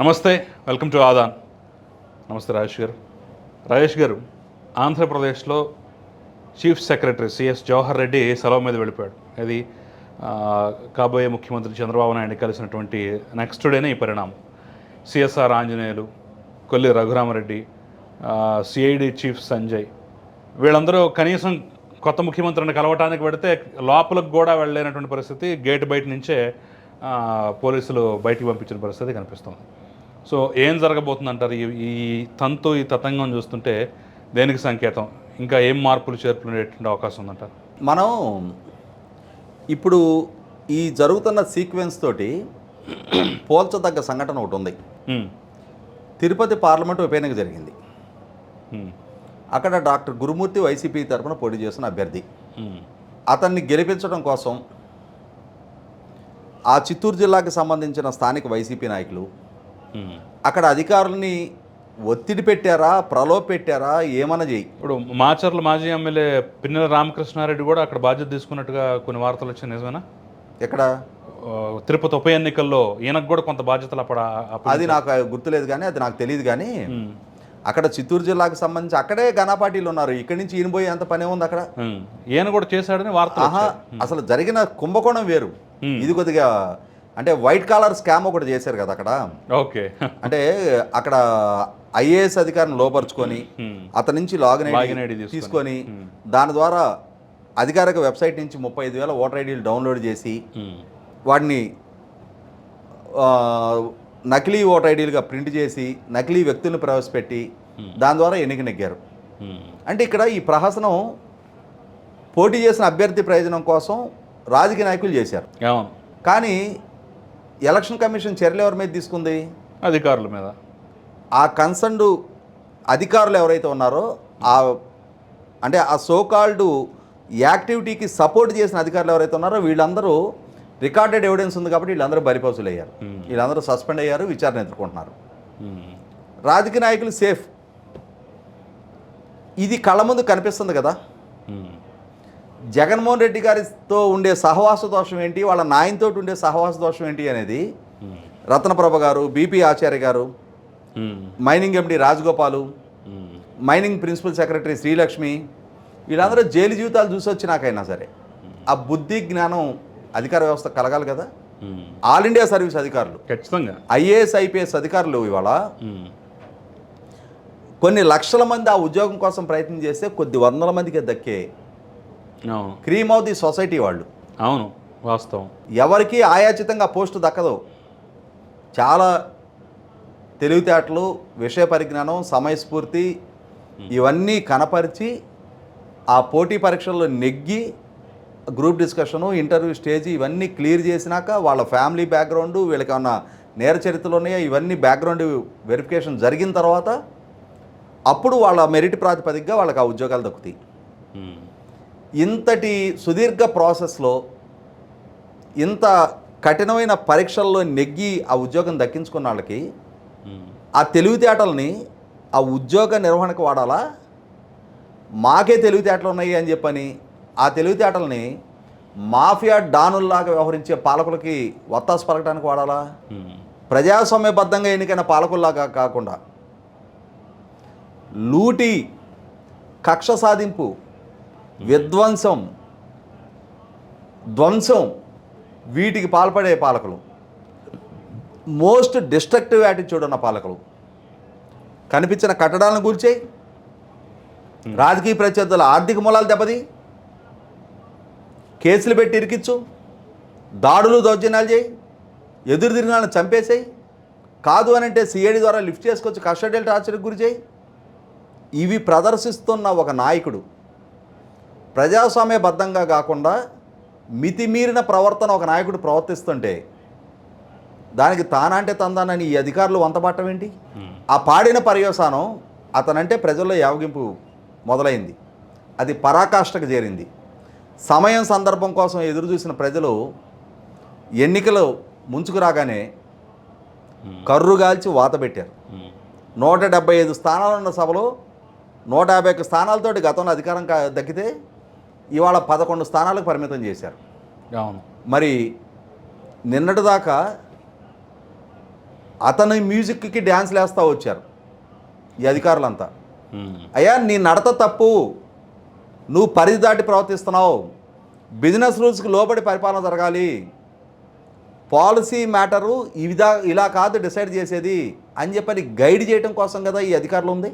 నమస్తే welcome to Aadan. నమస్తే రాజేష్ గారు. రాజేష్ గారు ఆంధ్రప్రదేశ్లో chief secretary CS Jawahar Reddy సెలవు మీద వెళ్ళిపోయాడు? అది కాబోయే ముఖ్యమంత్రి చంద్రబాబు నాయుడు కలిసినటువంటి నెక్స్ట్ డేనే ఈ పరిణామం. CSR Anjaneyulu Kolli Raghurama Reddy CID chief Sanjay వీళ్ళందరూ కనీసం కొత్త ముఖ్యమంత్రిని కలవటానికి పెడితే లోపలకు కూడా వెళ్ళలేనటువంటి పరిస్థితి గేట్ బయట నుంచే పోలీసులు బయటికి పంపించిన పరిస్థితి కనిపిస్తుంది. సో ఏం జరగబోతుందంటారు? ఈ ఈ తంతు ఈ తతంగం చూస్తుంటే దేనికి సంకేతం? ఇంకా ఏం మార్పులు చేర్పులు ఉండేటువంటి అవకాశం ఉందంటారు? మనం ఇప్పుడు ఈ జరుగుతున్న సీక్వెన్స్ తోటి పోల్చదగ్గ సంఘటన ఒకటి ఉంది. తిరుపతి పార్లమెంట్ ఉప ఎన్నిక జరిగింది అక్కడ డాక్టర్ గురుమూర్తి వైసీపీ తరఫున పోటీ చేస్తున్న అభ్యర్థి. అతన్ని గెలిపించడం కోసం ఆ చిత్తూరు జిల్లాకి సంబంధించిన స్థానిక వైసీపీ నాయకులు. అక్కడ అధికారులని ఒత్తిడి పెట్టారా? ప్రలోభ పెట్టారా? ఏమన్నా చేయి ఇప్పుడు మాచర్ల మాజీ ఎమ్మెల్యే పిన్నెల రామకృష్ణారెడ్డి కూడా అక్కడ బాధ్యత తీసుకున్నట్టుగా కొన్ని వార్తలు వచ్చాయి నిజమేనా? ఎక్కడ? తిరుపతి ఉప ఎన్నికల్లో ఈయనకు కూడా కొంత బాధ్యతలు అప్పుడు అది నాకు గుర్తులేదు కానీ అది నాకు తెలియదు కానీ అక్కడ చిత్తూరు జిల్లాకు సంబంధించి అక్కడే ఘనపాటీలు ఉన్నారు. ఇక్కడి నుంచి ఈయన పోయి అంత పనే ఉంది అక్కడ. ఈయన కూడా చేశాడని వచ్చాయి. అసలు జరిగిన కుంభకోణం వేరు. ఇది కొద్దిగా అంటే వైట్ కాలర్ స్కామ్ ఒకటి చేశారు కదా అక్కడ. ఓకే. అంటే అక్కడ ఐఏఎస్ అధికారిని లోపరుచుకొని ఉమ్, అతని నుంచి లాగిన్ ఐడి తీసుకొని. Hmm. దాని ద్వారా అధికారిక వెబ్సైట్ నుంచి ముప్పై ఐదు వేల ఓటర్ ఐడీలు డౌన్లోడ్ చేసి వాటిని ఆ, నకిలీ ఓటర్ ఐడీలుగా ప్రింట్ చేసి నకిలీ వ్యక్తులను ప్రవేశపెట్టి దాని ద్వారా ఎన్నిక నెగ్గారు. అంటే ఇక్కడ ఈ ప్రహసనం పోటీ చేసిన అభ్యర్థి ప్రయోజనం కోసం రాజకీయ నాయకులు చేశారు. కానీ ఎలక్షన్ కమిషన్ చర్యలు ఎవరి మీద తీసుకుంది? అధికారుల మీద. ఆ కన్సర్న్డ్ అధికారులు ఎవరైతే ఉన్నారో ఆ అంటే ఆ సోకాల్డ్ యాక్టివిటీకి సపోర్ట్ చేసిన అధికారులు ఎవరైతే ఉన్నారో వీళ్ళందరూ రికార్డెడ్ ఎవిడెన్స్ ఉంది కాబట్టి వీళ్ళందరూ బరిపసులు అయ్యారు. వీళ్ళందరూ సస్పెండ్ అయ్యారు విచారణ ఎదుర్కొంటున్నారు. రాజకీయ నాయకులు సేఫ్. ఇది కళ్ళ ముందు కనిపిస్తుంది కదా? జగన్మోహన్ రెడ్డి గారితో ఉండే సహవాస దోషం ఏంటి? వాళ్ళ నాయనతో ఉండే సహవాస దోషం ఏంటి అనేది రత్నప్రభ గారు బీపీ ఆచార్య గారు ఉమ్, mining MD Rajagopal um, mining principal secretary Srilakshmi వీళ్ళందరూ జైలు జీవితాలు చూసి వచ్చినాకైనా సరే ఆ బుద్ధి జ్ఞానం అధికార వ్యవస్థ కలగాలి కదా. ఆల్ ఇండియా సర్వీస్ అధికారులు. ఖచ్చితంగా. ఐఏఎస్ ఐపీఎస్ అధికారులు ఇవాళ కొన్ని లక్షల మంది ఆ ఉద్యోగం కోసం ప్రయత్నం చేస్తే కొద్ది వందల మందికి దక్కే క్రీమ్ ఆఫ్ ది సొసైటీ వాళ్ళు. అవును వాస్తవం. ఎవరికి ఆయాచితంగా పోస్టు దక్కదు. చాలా తెలివితేటలు విషయ పరిజ్ఞానం సమయస్ఫూర్తి ఇవన్నీ కనపరిచి ఆ పోటీ పరీక్షల్లో నెగ్గి గ్రూప్ డిస్కషను ఇంటర్వ్యూ స్టేజ్ ఇవన్నీ క్లియర్ చేసినాక వాళ్ళ ఫ్యామిలీ బ్యాక్గ్రౌండ్ వీళ్ళకి ఏమన్నా నేర చరిత్రలు ఉన్నాయా? ఇవన్నీ బ్యాక్గ్రౌండ్ వెరిఫికేషన్ జరిగిన తర్వాత అప్పుడు వాళ్ళ మెరిట్ ప్రాతిపదికగా వాళ్ళకి ఆ ఉద్యోగాలు దక్కుతాయి. ఉమ్, ఇంతటి సుదీర్ఘ ప్రాసెస్లో ఇంత కఠినమైన పరీక్షల్లో నెగ్గి ఆ ఉద్యోగం దక్కించుకున్న వాళ్ళకి ఆ తెలివితేటల్ని ఆ ఉద్యోగ నిర్వహణకు వాడాలా? మాకే తెలివితేటలు ఉన్నాయి అని చెప్పని ఆ తెలివితేటల్ని మాఫియా డానుల్లాగా వ్యవహరించే పాలకులకి వత్తాసు పలకడానికి వాడాలా? ప్రజాస్వామ్యబద్ధంగా ఎన్నికైన పాలకుల్లాగా కాకుండా లూటి కక్ష సాధింపు విధ్వంసం ధ్వంసం వీటికి పాల్పడే పాలకులు. మోస్ట్ డిస్ట్రక్టివ్ యాటిట్యూడ్ ఉన్న పాలకులు. కనిపించిన కట్టడాలను కూల్చేయి. రాజకీయ ప్రత్యర్థుల ఆర్థిక మూలాలు దెబ్బది కేసులు పెట్టి ఇరికిచ్చు. దాడులు దౌర్జన్యాలు చేయి. ఎదురు తిరిగిన వాళ్ళని చంపేసేయి. కాదు అని అంటే సిఐడి ద్వారా లిఫ్ట్ చేసుకొచ్చి కస్టడియల్ టార్చర్కి గురి చేయి. ఇవి ప్రదర్శిస్తున్న ఒక నాయకుడు. ప్రజాస్వామ్యబద్ధంగా కాకుండా మితిమీరిన ప్రవర్తన ఒక నాయకుడు ప్రవర్తిస్తుంటే దానికి తానంటే తందానని ఈ అధికారులు వంతపట్టం ఏంటి? ఉమ్, ఆ పాడిన పర్యవసానం అతనంటే ప్రజల్లో యావగింపు మొదలైంది. అది పరాకాష్ఠకు చేరింది. సమయం సందర్భం కోసం ఎదురు చూసిన ప్రజలు ఎన్నికలు ముంచుకు రాగానే కర్రుగాల్చి వాత పెట్టారు. ఉమ్, నూట డెబ్బై ఐదు స్థానాలు ఉన్న సభలో నూట యాభై ఒక్క స్థానాలతోటి గతంలో అధికారం దక్కితే ఇవాళ పదకొండు స్థానాలకు పరిమితం చేశారు. అవును. మరి నిన్నటిదాకా అతని మ్యూజిక్కి డ్యాన్స్లు వేస్తూ వచ్చారు ఈ అధికారులంతా. అయ్యా నీ నడత తప్పు. నువ్వు పరిధి దాటి ప్రవర్తిస్తున్నావు. బిజినెస్ రూల్స్కి లోబడి పరిపాలన జరగాలి. పాలసీ మ్యాటరు ఈ విధా ఇలా కాదు డిసైడ్ చేసేది అని చెప్పని గైడ్ చేయడం కోసం కదా ఈ అధికారులు ఉంది.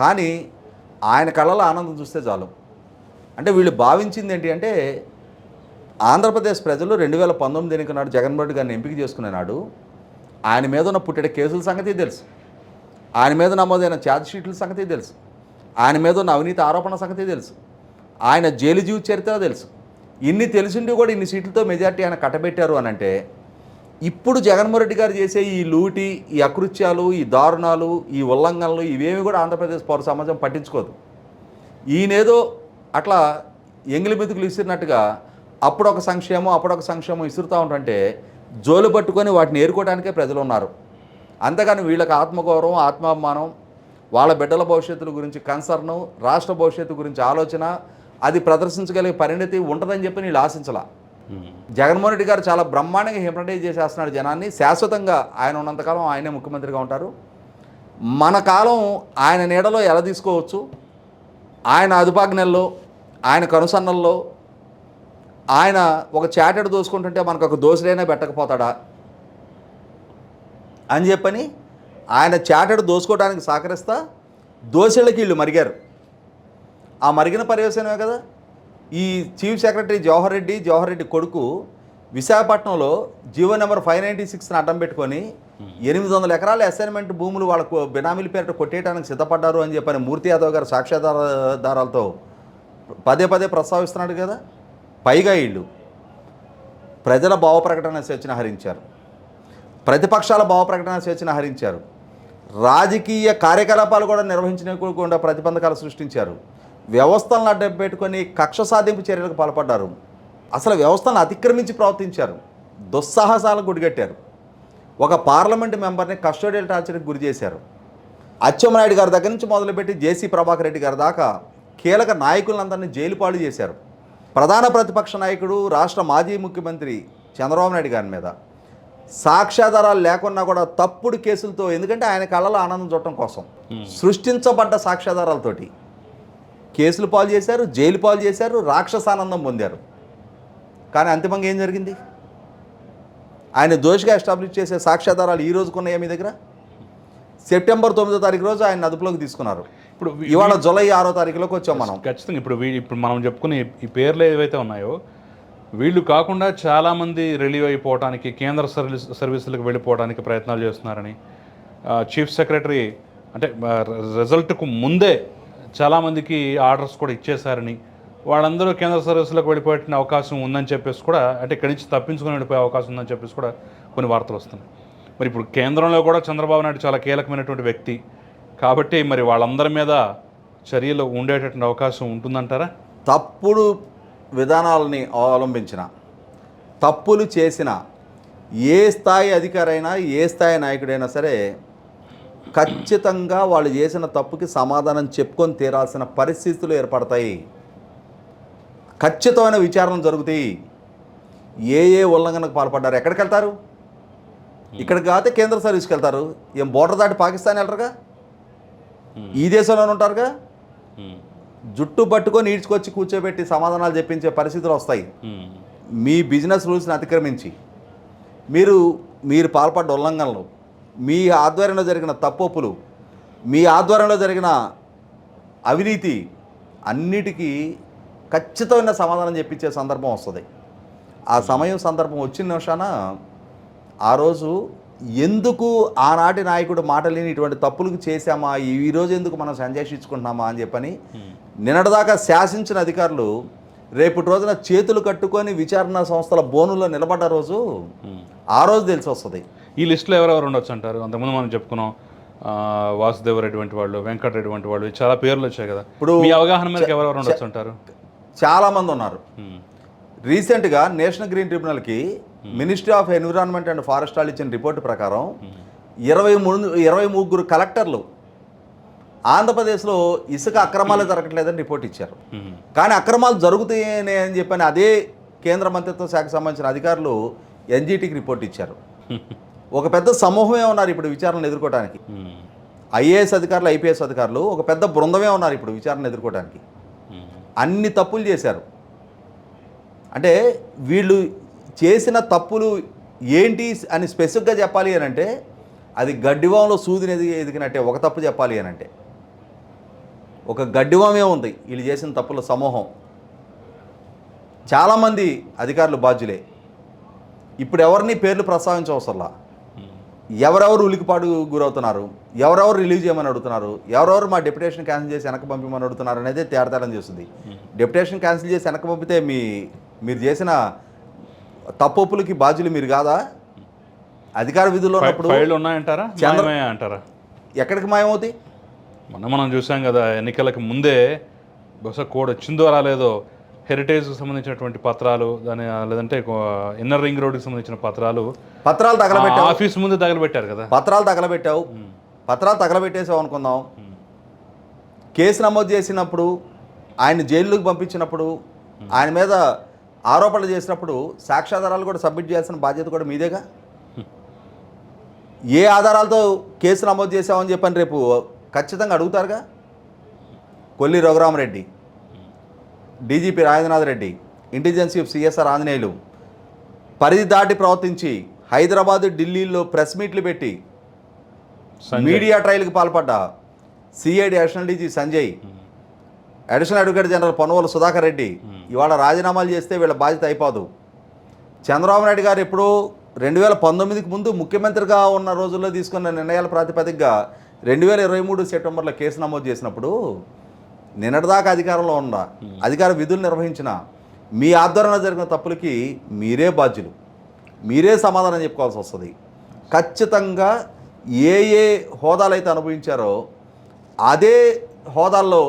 కానీ ఆయన కళ్ళలో ఆనందం చూస్తే చాలు. అంటే వీళ్ళు భావించింది ఏంటి అంటే ఆంధ్రప్రదేశ్ ప్రజలు రెండు వేల పంతొమ్మిది ఎన్నిక నాడు జగన్మోహన్ రెడ్డి గారిని ఎంపిక చేసుకునే నాడు ఆయన మీద ఉన్న పుట్టిన కేసుల సంగతి తెలుసు. ఆయన మీద నమోదైన ఛార్జ్షీట్ల సంగతి తెలుసు. ఆయన మీద ఉన్న అవినీతి ఆరోపణ సంగతి తెలుసు. ఆయన జైలు జీవిత చరిత్ర తెలుసు. ఇన్ని తెలిసిండి కూడా ఇన్ని సీట్లతో మెజార్టీ ఆయన కట్టబెట్టారు అని అంటే ఇప్పుడు జగన్మోహన్ రెడ్డి గారు చేసే ఈ లూటి ఈ అకృత్యాలు ఈ దారుణాలు ఈ ఉల్లంఘనలు ఇవేమి కూడా ఆంధ్రప్రదేశ్ పౌర సమాజం పట్టించుకోదు. ఈయనేదో అట్లా ఎంగిలి మెతుకులు ఇసిరినట్టుగా అప్పుడు ఒక సంక్షేమం అప్పుడు ఒక సంక్షేమం ఇసురుతూ ఉంటుంటే జోలు పట్టుకొని వాటిని ఏరుకోవడానికే ప్రజలు ఉన్నారు అంతేగాని వీళ్ళకి ఆత్మగౌరవం ఆత్మాభిమానం వాళ్ళ బిడ్డల భవిష్యత్తుల గురించి కన్సర్ను రాష్ట్ర భవిష్యత్తు గురించి ఆలోచన అది ప్రదర్శించగలిగే పరిణతి ఉంటుందని చెప్పి వీళ్ళు ఆశించలా. జగన్మోహన్ రెడ్డి గారు చాలా బ్రహ్మాండంగా హిప్నటైజ్ చేసేస్తున్నాడు జనాన్ని. శాశ్వతంగా ఆయన ఉన్నంతకాలం ఆయనే ముఖ్యమంత్రిగా ఉంటారు. మన కాలం ఆయన నీడలో ఎలా తీసుకోవచ్చు? ఆయన అదుపాజ్ఞల్లో ఆయన కనుసన్నల్లో ఆయన ఒక చాటెడు దోసుకుంటుంటే మనకు ఒక దోసుడైనా పెట్టకపోతాడా? అని చెప్పని ఆయన చాటెడు దోసుకోవడానికి సహకరిస్తా దోశలకి వీళ్ళు మరిగారు. ఆ మరిగిన పర్యవసనమే కదా? ఈ చీఫ్ సెక్రటరీ జవహర్ రెడ్డి జవహర్ రెడ్డి కొడుకు విశాఖపట్నంలో జీవో నెంబర్ ఫైవ్ నైంటీ సిక్స్ని అడ్డం పెట్టుకొని ఎనిమిది వందల ఎకరాల అసైన్మెంట్ భూములు వాళ్ళకు బినామీల పేరిట కొట్టేయడానికి సిద్ధపడ్డారు అని చెప్పని మూర్తి యాదవ్ గారు సాక్ష్యాధారాలతో పదే పదే ప్రస్తావిస్తున్నాడు కదా. పైగా వీళ్ళు ప్రజల భావ ప్రకటన స్వేచ్ఛను హరించారు. ప్రతిపక్షాల భావ ప్రకటన స్వేచ్ఛను హరించారు. రాజకీయ కార్యకలాపాలు కూడా నిర్వహించకుండా ప్రతిబంధకాలు సృష్టించారు. వ్యవస్థలను అడ్డం పెట్టుకొని కక్ష సాధింపు చర్యలకు పాల్పడ్డారు. అసలు వ్యవస్థలను అతిక్రమించి ప్రవర్తించారు. దుస్సాహసాలకు గుడిగట్టారు. ఒక పార్లమెంట్ మెంబర్ని కస్టోడియల్ టార్చర్కి గురి చేశారు. అచ్చెన్నాయుడు గారి దగ్గర నుంచి మొదలుపెట్టి జేసీ ప్రభాకర్ రెడ్డి గారి దాకా కీలక నాయకులందరినీ జైలు పాలు చేశారు. ప్రధాన ప్రతిపక్ష నాయకుడు రాష్ట్ర మాజీ ముఖ్యమంత్రి చంద్రబాబు నాయుడు గారి మీద. సాక్ష్యాధారాలు లేకున్నా కూడా తప్పుడు కేసులతో ఎందుకంటే ఆయన కళ్ళలో ఆనందం చూడటం కోసం. సృష్టించబడ్డ సాక్ష్యాధారాలతోటి. కేసులు పాలు చేశారు జైలు పాలు చేశారు రాక్షసానందం పొందారు. కానీ అంతిమంగా ఏం జరిగింది? ఆయన దోషిగా ఎస్టాబ్లిష్ చేసే సాక్ష్యాధారాలు ఈ రోజుకున్నాయా మీ దగ్గర? సెప్టెంబర్ తొమ్మిదో తారీఖు రోజు ఆయన అదుపులోకి తీసుకున్నారు. ఇప్పుడు ఇవాళ జూలై ఆరో తారీఖులోకి వచ్చాం మనం. ఖచ్చితంగా ఇప్పుడు ఇప్పుడు మనం చెప్పుకునే ఈ పేర్లు ఏవైతే ఉన్నాయో వీళ్ళు కాకుండా చాలామంది రిలీవ్ అయిపోవడానికి కేంద్ర సర్వీస్ సర్వీసులకు వెళ్ళిపోవడానికి ప్రయత్నాలు చేస్తున్నారని చీఫ్ సెక్రటరీ అంటే రిజల్ట్కు ముందే చాలామందికి ఆర్డర్స్ కూడా ఇచ్చేశారని వాళ్ళందరూ కేంద్ర సర్వీసులకు వెళ్ళిపోయిన అవకాశం ఉందని చెప్పేసి కూడా అంటే ఇక్కడి నుంచి తప్పించుకొని వెళ్ళిపోయే అవకాశం ఉందని చెప్పేసి కూడా కొన్ని వార్తలు వస్తున్నాయి. మరి ఇప్పుడు కేంద్రంలో కూడా చంద్రబాబు నాయుడు చాలా కీలకమైనటువంటి వ్యక్తి. కాబట్టి మరి వాళ్ళందరి మీద చర్యలు ఉండేటటువంటి అవకాశం ఉంటుందంటారా? తప్పుడు విధానాలని అవలంబించిన తప్పులు చేసిన ఏ స్థాయి అధికారైనా ఏ స్థాయి నాయకుడైనా సరే ఖచ్చితంగా వాళ్ళు చేసిన తప్పుకి సమాధానం చెప్పుకొని తీరాల్సిన పరిస్థితులు ఏర్పడతాయి. ఖచ్చితమైన విచారణ జరుగుతాయి. ఏ ఏ ఉల్లంఘనకు పాల్పడ్డారు? ఎక్కడికి వెళ్తారు? ఇక్కడికి కాకపోతే కేంద్ర సర్వీస్కి వెళ్తారు. ఏం బోర్డర్ దాటి పాకిస్తాన్ వెళ్ళరుగా? ఈ దేశంలోనే ఉంటారుగా? జుట్టు పట్టుకొని ఈడ్చుకొచ్చి కూర్చోబెట్టి సమాధానాలు చెప్పించే పరిస్థితులు వస్తాయి. మీ బిజినెస్ రూల్స్ని అతిక్రమించి మీరు మీరు పాల్పడ్డ ఉల్లంఘనలు మీ ఆధ్వర్యంలో జరిగిన తప్పొప్పులు మీ ఆధ్వర్యంలో జరిగిన అవినీతి అన్నిటికీ ఖచ్చితమైన సమాధానం చెప్పించే సందర్భం వస్తుంది. ఆ సమయం సందర్భం వచ్చిన నిమిషాన ఆ రోజు ఎందుకు ఆనాటి నాయకుడు మాటలేని ఇటువంటి తప్పులకు చేశామా? ఈ- ఈ రోజు ఎందుకు మనం సంజాషించుకుంటున్నామా అని చెప్పని నిన్నటిదాకా శాసించిన అధికారులు రేపటి రోజున చేతులు కట్టుకొని విచారణ సంస్థల బోనులో నిలబడ్డ రోజు. ఆ రోజు తెలిసి వస్తుంది. ఈ లిస్టులో ఎవరెవరు ఉండొచ్చు అంటారు? అంతకుముందు మనం చెప్పుకున్నాం వాసుదేవరెడ్డి వంటి వాళ్ళు వెంకటరెడ్డి వంటి వాళ్ళు చాలా పేర్లు వచ్చాయి కదా. ఇప్పుడు మీ అవగాహన మేరకు ఎవరెవరు ఉండొచ్చు అంటారు? చాలామంది ఉన్నారు. రీసెంట్గా national green ట్రిబ్యునల్కి ministry of environment and forest వాళ్ళు ఇచ్చిన రిపోర్టు ప్రకారం ఇరవై మూడు ఇరవై ముగ్గురు కలెక్టర్లు ఆంధ్రప్రదేశ్లో ఇసుక అక్రమాలు జరగట్లేదని రిపోర్ట్ ఇచ్చారు. కానీ అక్రమాలు జరుగుతాయని అని చెప్పని అదే కేంద్ర మంత్రిత్వ శాఖకు సంబంధించిన అధికారులు ఎన్జీటీకి రిపోర్ట్ ఇచ్చారు. ఒక పెద్ద సమూహమే ఉన్నారు ఇప్పుడు విచారణను ఎదుర్కోవడానికి ఐఏఎస్ అధికారులు ఐపీఎస్ అధికారులు ఒక పెద్ద బృందమే ఉన్నారు ఇప్పుడు విచారణ ఎదుర్కోవడానికి అన్ని తప్పులు చేశారు. అంటే వీళ్ళు చేసిన తప్పులు ఏంటి అని స్పెసిఫిక్గా చెప్పాలి అని అంటే అది గడ్డివాంలో సూదిని ఎదిగి ఎదిగినట్టే ఒక తప్పు చెప్పాలి అని అంటే. ఒక గడ్డివామే ఉంది వీళ్ళు చేసిన తప్పుల సమూహం. చాలామంది అధికారులు బాధ్యులే. ఇప్పుడు ఎవరిని పేర్లు ప్రస్తావించవసరలా? ఎవరెవరు ఉలికిపాటు గురవుతున్నారు? ఎవరెవరు రిలీజ్ చేయమని అడుగుతున్నారు? ఎవరెవరు మా డెప్యుటేషన్ క్యాన్సిల్ చేసి వెనక్కి పంపించమని అడుగుతున్నారు అనేది తేడతేడం చేస్తుంది. డెప్యుటేషన్ క్యాన్సిల్ చేసి వెనక్కి పంపితే మీ మీరు చేసిన తప్పొప్పులకి బాధ్యులు మీరు కాదా? అధికార విధుల్లో ఉన్నప్పుడు ఉన్నాయంటారా? అంటారా? ఎక్కడికి మాయమవుతాయి? మొన్న మనం చూసాం కదా ఎన్నికలకు ముందే బహుశా కోడ్ వచ్చిందో రాలేదో హెరిటేజ్కి సంబంధించినటువంటి పత్రాలు దాని లేదంటే ఇన్నర్ రింగ్ రోడ్కి సంబంధించిన పత్రాలు పత్రాలు తగలబెట్టావు. ఆఫీస్ ముందు తగలబెట్టారు కదా. పత్రాలు తగలబెట్టావు. పత్రాలు తగలబెట్టేసావు అనుకుందాం. కేసు నమోదు చేసినప్పుడు ఆయన జైలుకి పంపించినప్పుడు ఆయన మీద ఆరోపణలు చేసినప్పుడు సాక్ష్యాధారాలు కూడా సబ్మిట్ చేయాల్సిన బాధ్యత కూడా మీదేగా? ఏ ఆధారాలతో కేసు నమోదు చేసామని చెప్పని రేపు ఖచ్చితంగా అడుగుతారుగా? Kolli Raghurama Reddy. DGP Rajendranath Reddy intelligence chief CSR Anjaneyulu పరిధి దాటి ప్రవర్తించి హైదరాబాద్ ఢిల్లీలో ప్రెస్ మీట్లు పెట్టి. మీడియా ట్రయల్కి పాల్పడ్డ CID additional DG Sanjay additional advocate general Ponnavolu Sudhakar Reddy ఇవాళ రాజీనామాలు చేస్తే వీళ్ళ బాధ్యత అయిపోదు. చంద్రబాబు నాయుడు గారు ఎప్పుడూ రెండు వేల పంతొమ్మిదికి ముందు ముఖ్యమంత్రిగా ఉన్న రోజుల్లో తీసుకున్న నిర్ణయాల ప్రాతిపదికగా రెండు వేల ఇరవై మూడు సెప్టెంబర్లో కేసు నమోదు చేసినప్పుడు నిన్నటిదాకా అధికారంలో ఉన్న అధికార విధులు నిర్వహించిన మీ ఆధ్వర్యంలో జరిగిన తప్పులకి మీరే బాధ్యులు. మీరే సమాధానం చెప్పుకోవాల్సి వస్తుంది. ఖచ్చితంగా ఏ ఏ హోదాలు అయితే అనుభవించారో అదే హోదాల్లో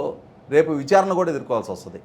రేపు విచారణ కూడా ఎదుర్కోవాల్సి వస్తుంది.